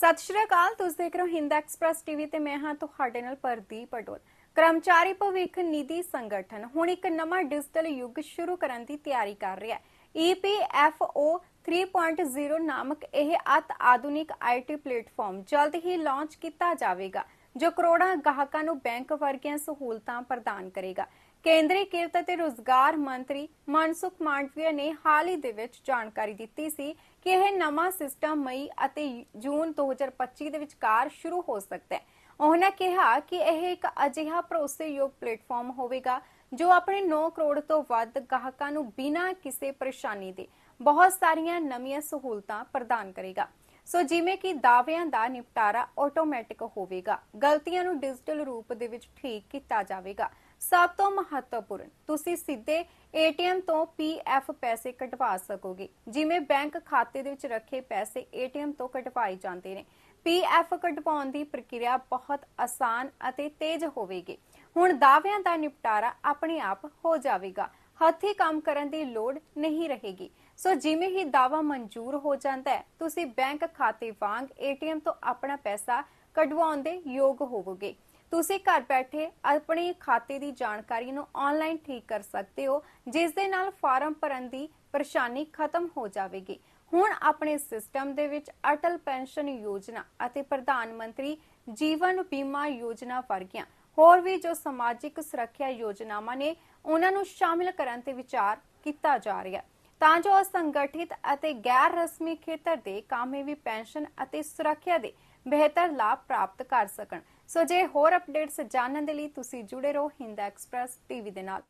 ਸਤਿ ਸ਼੍ਰੀ ਅਕਾਲ, ਤੁਸੀਂ ਦੇਖ ਰਹੇ ਹੋ ਹਿੰਦ ਐਕਸਪ੍ਰੈਸ ਟੀਵੀ ਤੇ ਮੈਂ ਹਾਂ ਤੁਹਾਡੇ ਨਾਲ ਪ੍ਰਦੀਪ ਪਟੋਲ। ਕਰਮਚਾਰੀ ਭਵਿੱਖ ਨਿਧੀ ਸੰਗਠਨ ਹੁਣ ਇੱਕ ਨਵਾਂ ਡਿਜੀਟਲ ਯੁੱਗ ਸ਼ੁਰੂ ਕਰਨ ਦੀ ਤਿਆਰੀ ਕਰ ਰਿਹਾ ਹੈ। E EPFO 3.0 ਨਾਮਕ ਇਹ ਅਤ ਆਧੁਨਿਕ ਆਈਟੀ ਪਲੇਟਫਾਰਮ ਜਲਦ ਹੀ ਲਾਂਚ ਕੀਤਾ ਜਾਵੇਗਾ। ਜੋ ਕਰੋੜਾਂ ਗਾਹਕਾਂ ਨੂੰ ਬੈਂਕ ਵਰਗੀਆਂ ਸਹੂਲਤਾਂ ਪ੍ਰਦਾਨ ਕਰੇਗਾ। ਕੇਂਦਰੀ ਕਿਰਤ ਅਤੇ ਰੋਜ਼ਗਾਰ ਮੰਤਰੀ ਮਨਸੁਖ ਮਾਂਡਵੀਆ ਨੇ ਹਾਲ ਹੀ ਦੇ ਵਿੱਚ ਜਾਣਕਾਰੀ ਦਿੱਤੀ ਸੀ ਕਿ ਇਹ ਨਵਾਂ ਸਿਸਟਮ ਮਈ ਅਤੇ ਜੂਨ 2025 ਦੇ ਵਿਚਕਾਰ ਸ਼ੁਰੂ ਹੋ ਸਕਦਾ ਹੈ। ਉਹਨਾਂ ਕਿਹਾ ਕਿ ਇਹ ਇੱਕ ਅਜਿਹਾ ਭਰੋਸੇਯੋਗ ਪਲੇਟਫਾਰਮ ਹੋਵੇਗਾ ਜੋ ਆਪਣੇ 9 ਕਰੋੜ ਤੋਂ ਵੱਧ ਗਾਹਕਾਂ ਨੂੰ ਬਿਨਾਂ ਕਿਸੇ ਪਰੇਸ਼ਾਨੀ ਦੇ ਬਹੁਤ ਸਾਰੀਆਂ ਨਵੀਆਂ ਸਹੂਲਤਾਂ ਪ੍ਰਦਾਨ ਕਰੇਗਾ। ਸੋ ਜਿਵੇਂ ਕਿ ਦਾਅਵਿਆਂ ਦਾ ਨਿਪਟਾਰਾ ਆਟੋਮੈਟਿਕ ਹੋਵੇਗਾ, ਗਲਤੀਆਂ ਨੂੰ ਡਿਜੀਟਲ ਰੂਪ ਦੇ ਵਿੱਚ ਠੀਕ ਕੀਤਾ ਜਾਵੇਗਾ। ਸਭ ਤੋਂ ਮਹੱਤਵਪੂਰਨ, ਤੁਸੀਂ ਸਿੱਧੇ ਏਟੀਐਮ ਤੋਂ ਪੀਐਫ ਪੈਸੇ ਕਢਵਾ ਸਕੋਗੇ। ਜਿਵੇਂ ਬੈਂਕ ਖਾਤੇ ਦੇ ਵਿੱਚ ਰੱਖੇ ਪੈਸੇ ਏਟੀਐਮ ਤੋਂ ਕਢਵਾਏ ਜਾਂਦੇ ਨੇ। ਪੀਐਫ ਕਢਵਾਉਣ ਦੀ ਪ੍ਰਕਿਰਿਆ ਬਹੁਤ ਆਸਾਨ ਅਤੇ ਤੇਜ਼ ਹੋਵੇਗੀ। ਹੁਣ ਦਾਅਵਿਆਂ ਦਾ ਨਿਪਟਾਰਾ ਆਪਣੇ ਆਪ ਹੋ ਜਾਵੇਗਾ। ਹੱਥੀਂ ਕੰਮ ਕਰਨ ਦੀ ਲੋੜ ਨਹੀਂ ਰਹੇਗੀ। ਸੋ ਜਿਵੇਂ ਹੀ ਦਾਵਾ ਮਨਜ਼ੂਰ ਹੋ ਜਾਂਦਾ ਹੈ, ਤੁਸੀਂ ਬੈਂਕ ਖਾਤੇ ਵਾਂਗ ਏਟੀਐਮ ਤੋਂ ਆਪਣਾ ਪੈਸਾ ਕਢਵਾਉਣ ਦੇ ਯੋਗ ਹੋਵੋਗੇ। ਤੁਸੀਂ ਘਰ ਬੈਠੇ ਆਪਣੇ ਖਾਤੇ ਦੀ ਜਾਣਕਾਰੀ ਨੂੰ ਆਨਲਾਈਨ ਠੀਕ ਕਰ ਸਕਦੇ ਹੋ, ਜਿਸ ਦੇ ਨਾਲ ਫਾਰਮ ਭਰਨ ਦੀ ਪਰੇਸ਼ਾਨੀ ਖਤਮ ਹੋ ਜਾਵੇਗੀ। ਹੁਣ ਆਪਣੇ ਸਿਸਟਮ ਦੇ ਵਿੱਚ ਅਟਲ ਪੈਨਸ਼ਨ ਯੋਜਨਾ ਅਤੇ ਪ੍ਰਧਾਨ ਮੰਤਰੀ ਜੀਵਨ ਬੀਮਾ ਯੋਜਨਾ ਵਰਗੀਆਂ ਹੋਰ ਵੀ ਜੋ ਸਮਾਜਿਕ ਸੁਰੱਖਿਆ ਯੋਜਨਾਵਾਂ ਨੇ ਉਹਨਾਂ ਨੂੰ ਸ਼ਾਮਿਲ ਕਰਨ ਤੇ ਵਿਚਾਰ ਕੀਤਾ ਜਾ ਰਿਹਾ ਤਾਂ ਜੋ ਅਸੰਗਠਿਤ ਅਤੇ ਗੈਰ ਰਸਮੀ ਖੇਤਰ ਦੇ ਕਾਮੇ ਵੀ ਪੈਨਸ਼ਨ ਅਤੇ ਸੁਰੱਖਿਆ ਦੇ ਬਿਹਤਰ ਲਾਭ ਪ੍ਰਾਪਤ ਕਰ ਸਕਣ। ਸੋ ਜੇ ਹੋਰ ਅਪਡੇਟਸ ਜਾਣਨ ਦੇ ਲਈ ਤੁਸੀਂ ਜੁੜੇ ਰਹੋ ਹਿੰਦ ਐਕਸਪ੍ਰੈਸ ਟੀਵੀ ਦੇ ਨਾਲ।